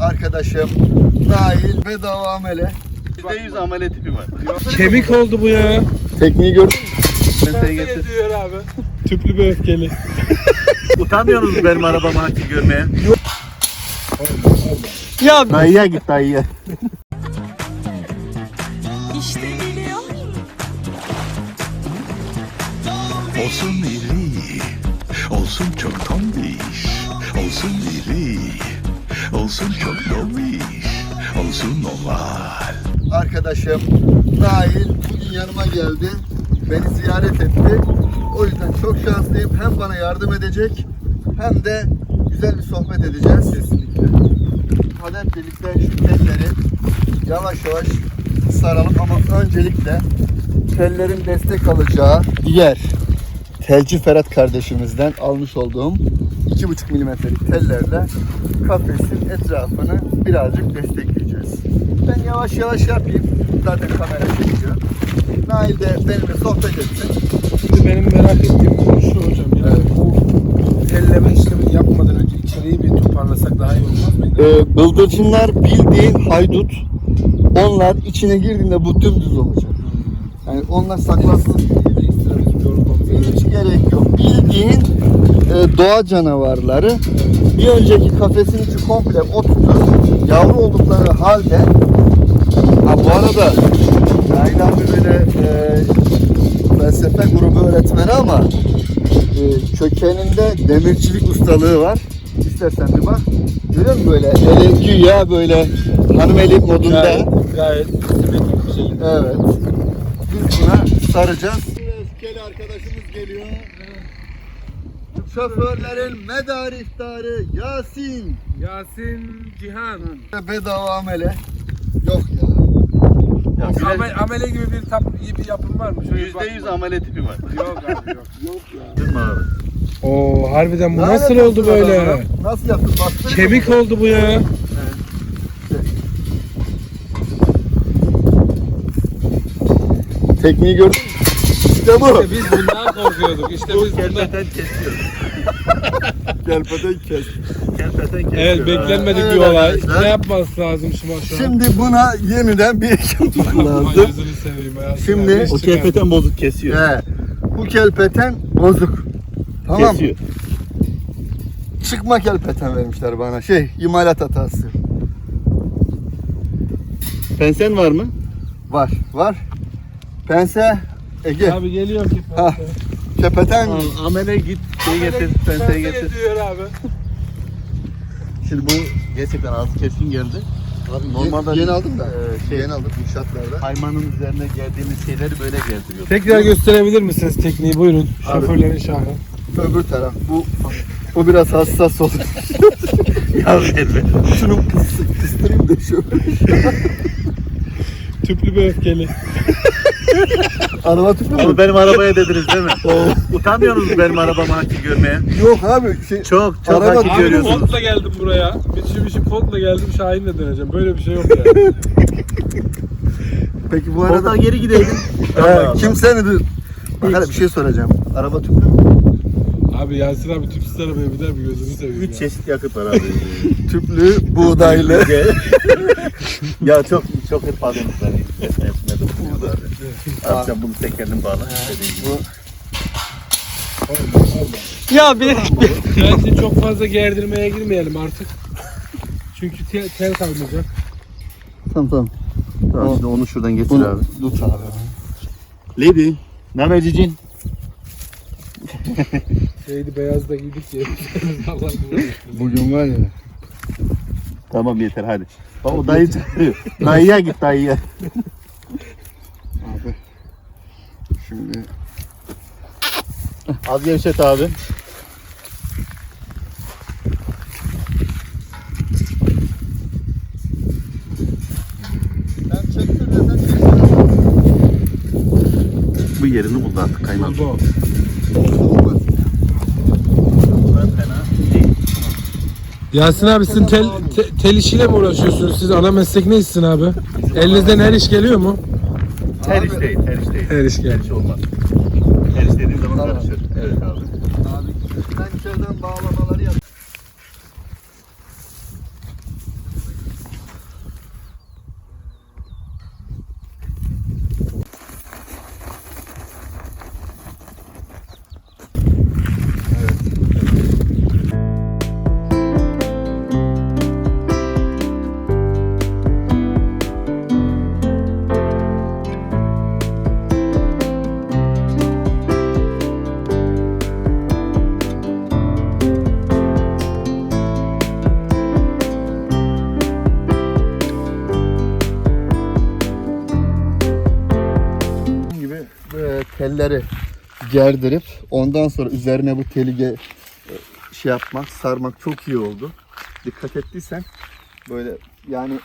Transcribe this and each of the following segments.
arkadaşım Nail bedava amele. %100 amele tipi var. Kemik oldu bu ya. Tekniği gördün mü? Ben seni getir. diyor abi. Tüplü bir öfkeli. Utanmıyorsunuz benim arabamı hakim görmeye. Ya Dayıya git dayıya. İşte geliyor. Olsun iri, olsun çok tombiş, olsun iri, olsun çok dobiş, olsun oval. arkadaşım Nail bugün yanıma geldi. Beni ziyaret etti. O yüzden çok şanslıyım. Hem bana yardım edecek hem de güzel bir sohbet edeceğiz. Kesinlikle. Hadi hep birlikte şu telleri yavaş yavaş saralım ama öncelikle tellerin destek alacağı yer. Telci Ferhat kardeşimizden almış olduğum 2,5 milimetrelik tellerle kafesin etrafını birazcık destekleyeceğiz. Ben yavaş yavaş yapayım. Zaten kamera çekiyor. Nail de benimle sohbet etsin. Şimdi benim merak ettiğim konu şu hocam. Yani bu elleme işlemini yapmadan önce içeriği bir toparlasak daha iyi olmaz mıydı? Ee, bıldırcınlar bildiğin haydut. Onlar içine girdiğinde bu dümdüz olacak. Yani onlar saklansın. Hiç gerek yok. Bildiğin e, doğa canavarları bir önceki kafesin içi komple oturtur. Yavru oldukları halde ha bu arada Nail abi böyle e, felsefe grubu öğretmeni ama e, kökeninde demircilik ustalığı var. İstersen bir bak. Görüyor musun böyle eli güya böyle hanım eli modunda. Gayet, gayet simetrik bir şekilde. Evet. Biz buna saracağız. Öfkeli arkadaşımız geliyor. Şoförlerin medar iftarı Yasin. Yasin Cihan. Bedava amele. Yok ya. Ya bir de Amel, amele gibi bir, tap, iyi bir yapım var mı? %100 bakma. amele tipi var. Yok abi yok. Yok ya. Değil mi abi? Oo harbiden bu Ne nasıl oldu böyle? adam? Nasıl yaptın? Bastırıyor Kemik mu? oldu bu ya. Tekniği gördün mü? İşte bu. İşte biz bundan korkuyorduk. İşte biz bundan. Kelpeten kesiyor. Gelpeden kes. Kelpeten kesiyor. Evet beklenmedik Evet bir olay. arkadaşlar. Ne yapması lazım şu an? şu an? Şimdi buna yeniden bir ekim Aman lazım. gözünü seveyim ya. Şimdi O iş çıkar. kelpeten bozuk kesiyor. He. Bu kelpeten bozuk. Tamam mı? Kesiyor. Çıkma kelpeten vermişler bana. Şey, imalat hatası. Pensen var mı? Var, var. Pense, Ege, Abi geliyor ki. Ha. kepeten. Amele git. Şey getir. Penseyi getir. Diyor abi. Şimdi bu gerçekten ağzı keskin geldi. Abi normalde Yeni, yeni aldım da. e, şey, yeni aldım inşaatlarda. hayvanın üzerine geldiğimiz şeyleri böyle gezdiriyor. Tekrar gösterebilir misiniz tekniği? Buyurun. Şoförlerin şahı. Öbür taraf. Bu bu biraz hassas olur. ya verme. Şunu pıs, kıstırayım da şöyle. Tüplü bir öfkeli. Araba tüpü mü? Onu benim arabaya dediniz değil mi? Utanmıyorsunuz benim arabamı hakim görmeye. Yok abi. Şey, Çok çok Araba- hakim Abi görüyorsunuz. Ford'la geldim buraya. Mitsubishi Ford'la geldim. Şahin'le döneceğim. Böyle bir şey yok ya. Peki bu Oradan arada geri gideydin. He, kim seni Bak hele bir şey soracağım. Araba tüplü mü? abi Yasin abi tüpsüz arabaya biner mi gözünü seveyim Üç ya. çeşit yakıt var abi. Tüplü, buğdaylı. ya çok çok hırpaladınız beni. Hepsine dokunuyoruz abi. Sen bunu tek kendin bağla. Bu Ya bir Bence çok fazla gerdirmeye girmeyelim artık. Çünkü tel, tel kalmayacak. Tamam tamam. Tamam şimdi onu şuradan getir Bunu abi. tut abi. Lady. Ne haber cicin? Şeydi beyaz da giydik ya. Bugün var ya. Tamam yeter hadi. Bak o dayı çağırıyor. Dayıya git dayıya. Abi. Şimdi Az gevşet abi. ben çektir. Bu yerini buldu artık kaymak. Bu. Yasin abi sizin tel, te- tel işiyle mi uğraşıyorsunuz? Siz ana meslek ne işsin abi? Elinizden her iş geliyor mu? Her iş değil, her iş değil. Her iş geliyor. Her iş olmaz. Her iş dediğim zaman Tamam. karışır. Evet abi. Abi ben içeriden bağlamaları yap. Telleri gerdirip ondan sonra üzerine bu teli ge- e, şey yapmak, sarmak çok iyi oldu. Dikkat ettiysen böyle yani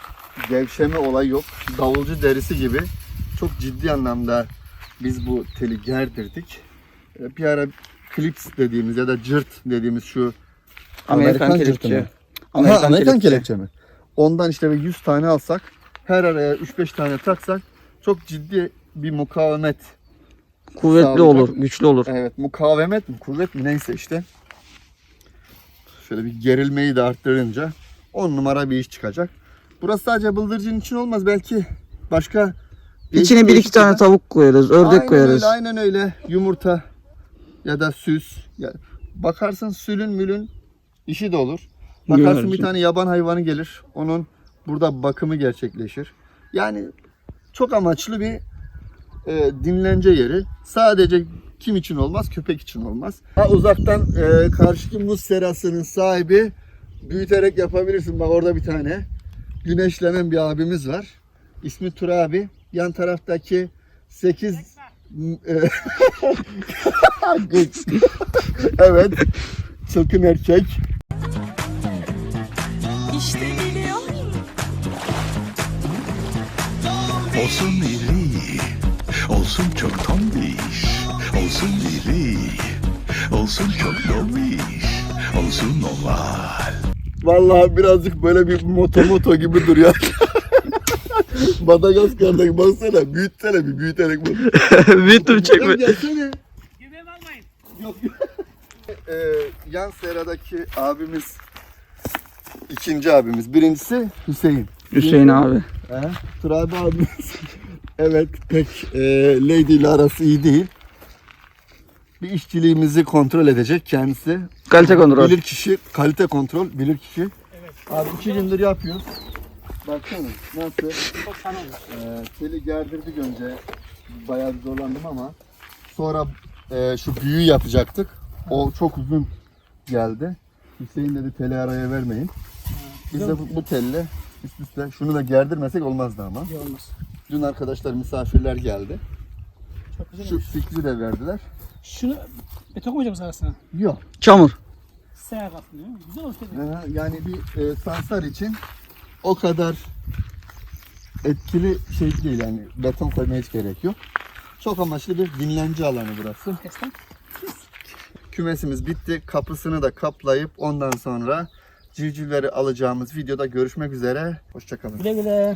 gevşeme olay yok. Davulcu derisi gibi çok ciddi anlamda biz bu teli gerdirdik. E, Bir ara klips dediğimiz ya da cırt dediğimiz şu Amerikan cırtı kelepçe. mı? Amerikan Aha, Amerikan kelepçe. kelepçe mi? Ondan işte bir 100 tane alsak, her araya 3-5 tane taksak çok ciddi bir mukavemet. Kuvvetli Sağlayacak. olur, güçlü olur. Evet, mukavemet mi, kuvvet mi neyse işte. Şöyle bir gerilmeyi de arttırınca 10 numara bir iş çıkacak. Burası sadece bıldırcın için olmaz. Belki başka İçine bir iki tane tavuk koyarız, ördek aynen koyarız. Öyle, aynen öyle. Yumurta ya da süs. Ya, bakarsın sülün mülün işi de olur. Bakarsın bir Güvercin. tane yaban hayvanı gelir. Onun burada bakımı gerçekleşir. Yani çok amaçlı bir e, dinlence yeri. Sadece kim için olmaz? Köpek için olmaz. Ha, uzaktan e, karşıki muz serasının sahibi büyüterek yapabilirsin. Bak orada bir tane güneşlenen bir abimiz var. İsmi Tur abi. Yan taraftaki 8 evet. Çılgın erkek. İşte geliyor Olsun iri, olsun çok tombiş, olsun iri, olsun çok dobiş, olsun oval. Vallahi birazcık böyle bir moto moto gibi duruyor. Madagaskar'daki baksana büyütsene bir büyüterek bak. Büyüttüm çekme. Gelsene. Yok. Ee, yan seradaki abimiz ikinci abimiz. Birincisi Hüseyin. Hüseyin abi. He? Turabi abimiz. Evet pek e, Lady ile arası iyi değil. Bir işçiliğimizi kontrol edecek kendisi. Kalite kontrol. Bilir kişi, kalite kontrol, bilir kişi. Abi iki gündür yapıyoruz. Baksana nasıl? Ee, teli gerdirdik önce. Bayağı bir zorlandım ama sonra e, şu büyüğü yapacaktık. O çok uzun geldi. Hüseyin dedi teli araya vermeyin. Biz de bu, bu telle üst üste şunu da gerdirmesek olmazdı ama. Olmaz. Dün arkadaşlar misafirler geldi. Çok güzel. Şu fikri de verdiler. Şunu beton koyacağım arasına. Yok. Çamur. Siyah kaplı. Güzel olur tabii. Aha, Yani bir e, sansar için o kadar etkili şey değil yani beton koymaya hiç gerek yok. Çok amaçlı bir dinlence alanı burası. Testten. Kümesimiz bitti. Kapısını da kaplayıp ondan sonra civcivleri alacağımız videoda görüşmek üzere. Hoşçakalın. Güle güle.